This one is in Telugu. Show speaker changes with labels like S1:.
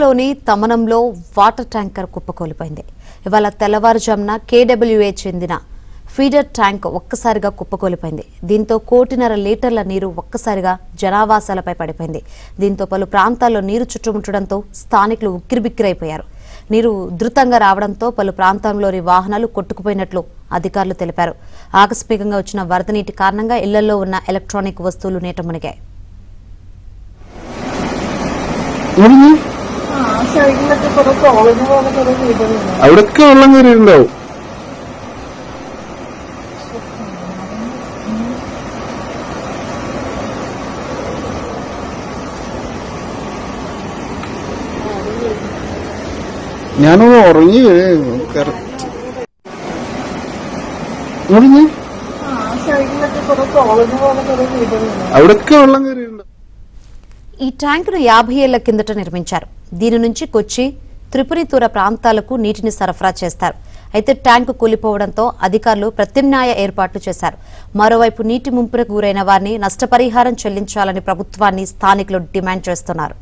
S1: జిల్లాలోని తమనంలో వాటర్ ట్యాంకర్ కుప్పకూలిపోయింది. ఇవాళ తెల్లవారుజామున కేడబ్ల్యూఏ చెందిన ఫీడర్ ట్యాంక్ ఒక్కసారిగా కుప్పకూలిపోయింది. దీంతో కోటిన్నర లీటర్ల నీరు ఒక్కసారిగా జనావాసాలపై పడిపోయింది. దీంతో పలు ప్రాంతాల్లో నీరు చుట్టుముట్టడంతో స్థానికులు ఉక్కిరిబిక్కిరైపోయారు. నీరు ఉధృతంగా రావడంతో పలు ప్రాంతంలోని వాహనాలు కొట్టుకుపోయినట్లు అధికారులు తెలిపారు. ఆకస్మికంగా వచ్చిన వరద నీటి కారణంగా ఇళ్ళలో ఉన్న ఎలక్ట్రానిక్ వస్తువులు నీట మునిగాయి.
S2: അവിടൊക്കെ വെള്ളം കയറിയിട്ടുണ്ടാവും ഞാനൊന്ന് ഉറങ്ങി കയറി മുറിഞ്ഞു
S3: ആ സൈഡിലൊക്കെ കുറെ കോളനി പോലെ കുറെ വീടുകളുണ്ട്
S2: അവിടൊക്കെ വെള്ളം കയറിയിട്ടുണ്ടാവും
S1: ఈ ట్యాంకును యాభై ఏళ్ల కిందట నిర్మించారు దీని నుంచి కొచ్చి త్రిపురితూర ప్రాంతాలకు నీటిని సరఫరా చేస్తారు. అయితే ట్యాంకు కూలిపోవడంతో అధికారులు ప్రత్యామ్నాయ ఏర్పాట్లు చేశారు. మరోవైపు నీటి ముంపునకు గురైన వారిని నష్టపరిహారం చెల్లించాలని ప్రభుత్వాన్ని స్థానికులు డిమాండ్ చేస్తున్నారు.